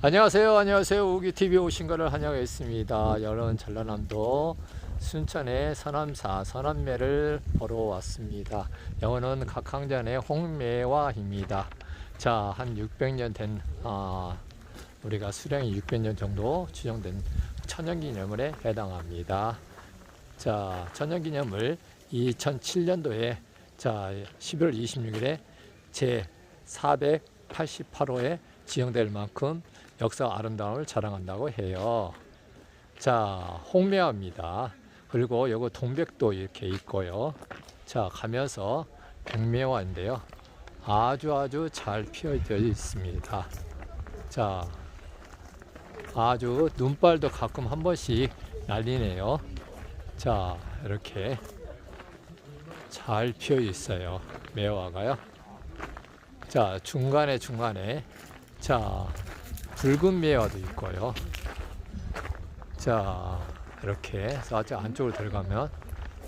안녕하세요. 안녕하세요. 우기 TV 오신 거를 환영했습니다. 여러분 전라남도 순천의 서남사 서남매를 보러 왔습니다. 영어는 각항전의 홍매화입니다. 자, 한 600년 된 아, 우리가 수령이 600년 정도 추정된 천연기념물에 해당합니다. 자, 천연기념물 2007년도에 자 11월 26일에 제 488호에 지정될 만큼 역사 아름다움을 자랑한다고 해요. 자, 홍매화입니다. 그리고 요거 동백도 이렇게 있고요. 자, 가면서 백매화인데요. 아주 아주 잘 피어져 있습니다. 자, 아주 눈발도 가끔 한 번씩 날리네요. 자, 이렇게 잘 피어 있어요. 매화가요. 자, 중간에 중간에 자, 붉은 매화도 있고요. 자, 이렇게 아주 안쪽으로 들어가면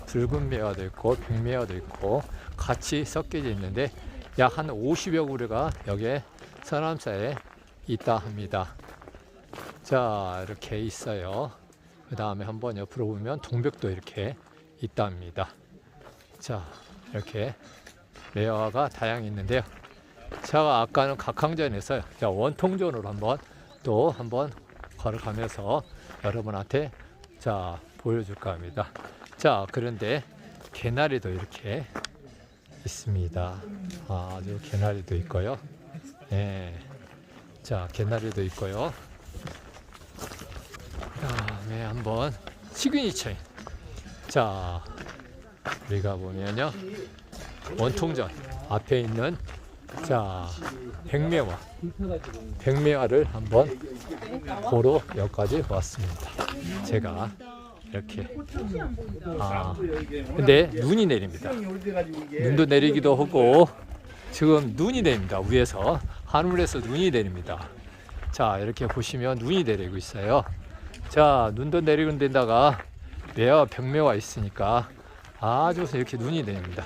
붉은 매화도 있고 백매화도 있고 같이 섞여져 있는데 약 한 50여 그루가 여기에 서남사에 있다 합니다. 자, 이렇게 있어요. 그 다음에 한번 옆으로 보면 동백도 이렇게 있다 합니다. 자, 이렇게 매화가 다양히 있는데요. 제가 아까는 각항전에서 자, 원통전으로 한번 또 한번 걸어가면서 여러분한테 자 보여줄까 합니다. 자 그런데 개나리도 이렇게 있습니다. 아주 개나리도 있고요. 예. 자 개나리도 있고요. 다음에 한번 시그니처. 자 우리가 보면요 원통전 앞에 있는 자 백매화 백매화를 한번 보러 여기까지 왔습니다. 제가 이렇게 아 근데 눈이 내립니다. 눈도 내리기도 하고 지금 눈이 내립니다. 위에서 하늘에서 눈이 내립니다. 자 이렇게 보시면 눈이 내리고 있어요. 자 눈도 내리는 데다가 매화 백매화 있으니까 아주 이렇게 눈이 내립니다.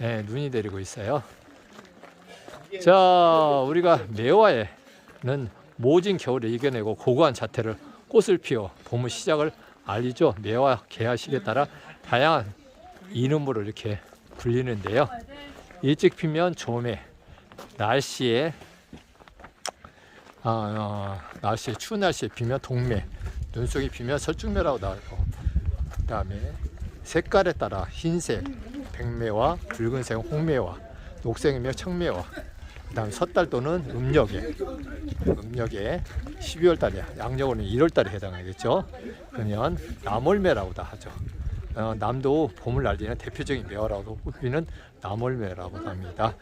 예, 눈이 내리고 있어요. 자, 우리가 매화에는 모진 겨울을 이겨내고 고고한 자태를 꽃을 피워 봄의 시작을 알리죠. 매화 개화식에 따라 다양한 이름으로 이렇게 불리는데요. 일찍 피면 조매, 날씨에 아, 어, 날씨에 추운 날씨에 피면 동매, 눈 속에 피면 설중매라고 나오고 그다음에 색깔에 따라 흰색, 백매화, 붉은색 홍매화, 녹색이면 청매화, 그 다음 섣달 또는 음력에 음력에 12월 달에 양력으로는 1월 달에 해당하겠죠. 그러면 남월매라고도 하죠. 어, 남도 봄을 알리는 대표적인 매화라고 꼽히는 남월매라고 합니다.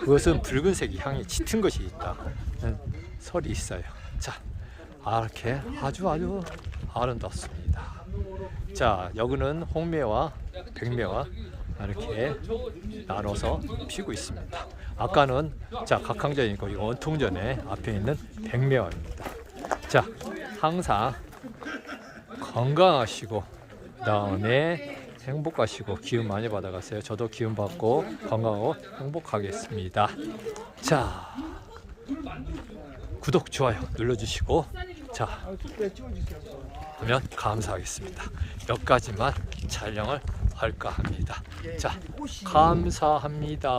그것은 붉은색이 향이 짙은 것이 있다는 설이 있어요. 자, 아, 이렇게 아주 아주 아름답습니다. 자, 여기는 홍매와 백매와 이렇게 나눠서 피고 있습니다. 아까는 자 각항전이고 이 원통전에 앞에 있는 백매화입니다. 자, 항상 건강하시고 그다음에 행복하시고 기운 많이 받아가세요. 저도 기운 받고 건강하고 행복하겠습니다. 자, 구독 좋아요 눌러주시고 자 하면 감사하겠습니다. 여기까지만 촬영을 할까 합니다. 자, 감사합니다.